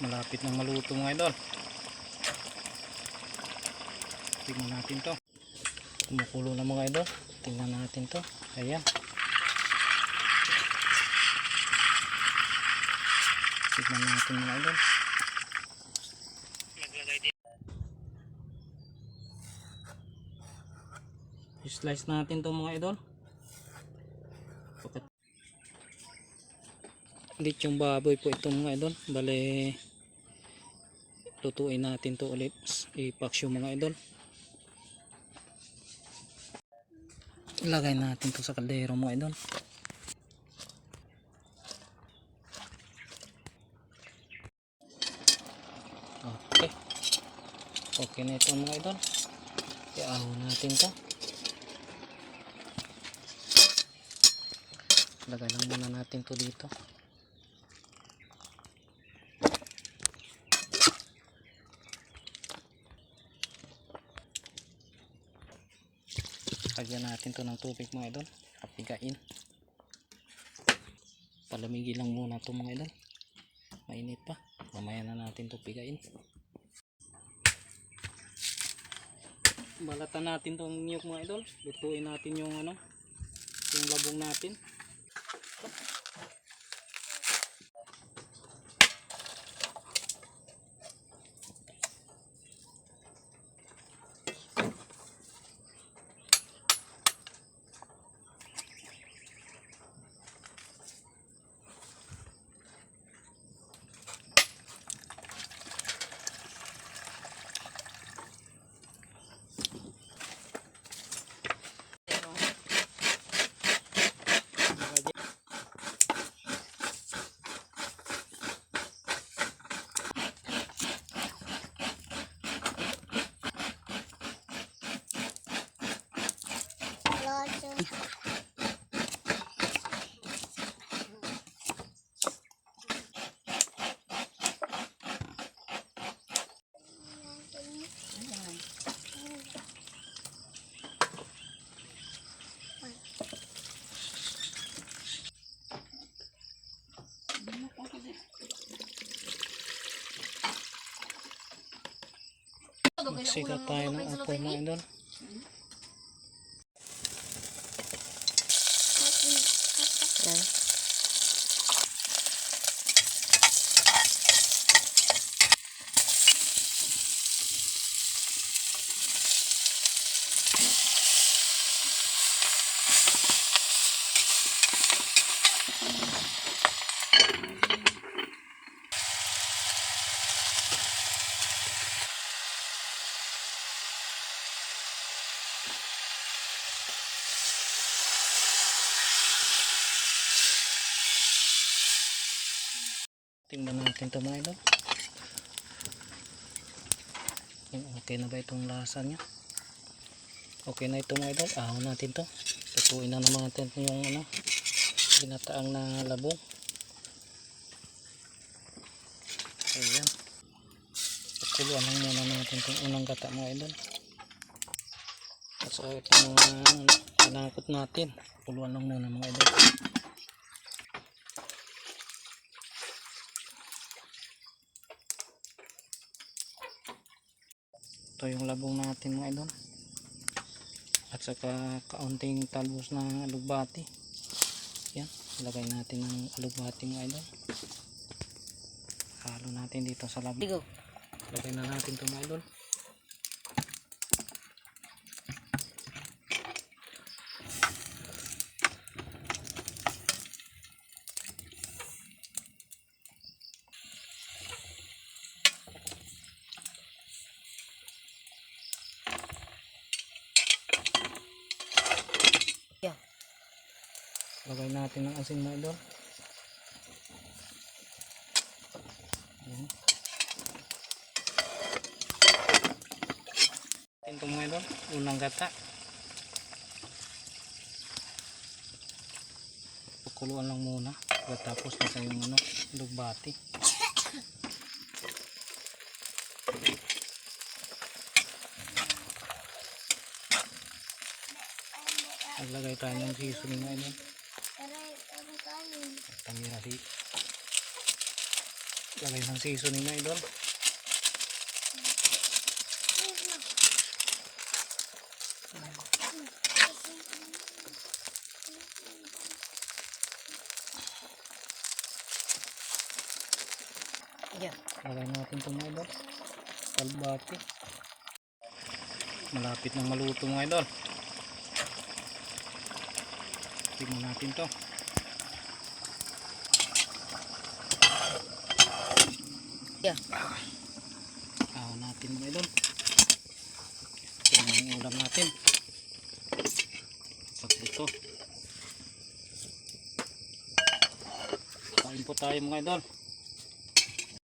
malapit na maluto mga idol. Tingnan natin to. Kumukulo na mga idol. Tingnan natin to. Ayan. Tingnan natin mga idol. Slice natin to mga idol. Ulit yung baboy po ito mga idol. Bale lutuin natin to ulit. Ipaksyo mga idol. Ilagay natin to sa kaldero mga idol. Okay. Okay na ito mga idol. Iaho natin to. Lagay lang muna natin to dito lagyan natin to ng tubig mga idol. Kapigain. Palamigin lang muna to mga idol. Mainit pa. Mamaya na natin to pigain. Balatan natin tong niyok mga idol. Lutuin natin yung ano yung labong natin Magsikat tayo ng upo mga idol. Yan. Tingnan natin ito mga idol. Yung Okay na ba itong lasa niya? Okay na ito mga idol. Ahon natin to. Tutuin na naman natin yung ano, ginataang na labong. Ayan. Pakuluan lang muna natin itong unang gata mga idol. At saka itong mga pinakot natin. Pakuluan lang muna mga idol. Ito yung labong natin mga idol. At saka kaunting talbos na alugbati. Yan ilagay natin ng alugbati mga idol. Halo natin dito sa labong. Bigo. lagay na natin ito mga idol lagay natin ng asin mga idol ito mga unang gata. Pakuluan lang muna. Tapos na yung ano lugbati. Naglagay tayo ng seasoning na ito tamira si Lagay ng seasoning na idol. Yan. Lagay natin itong mga idol. Kalbati. Malapit na maluto mga idol. Tingnan natin to. Yan. Awa natin mga idol. Ito na yung ulam natin. Pag ito. Kain po tayo mga idol.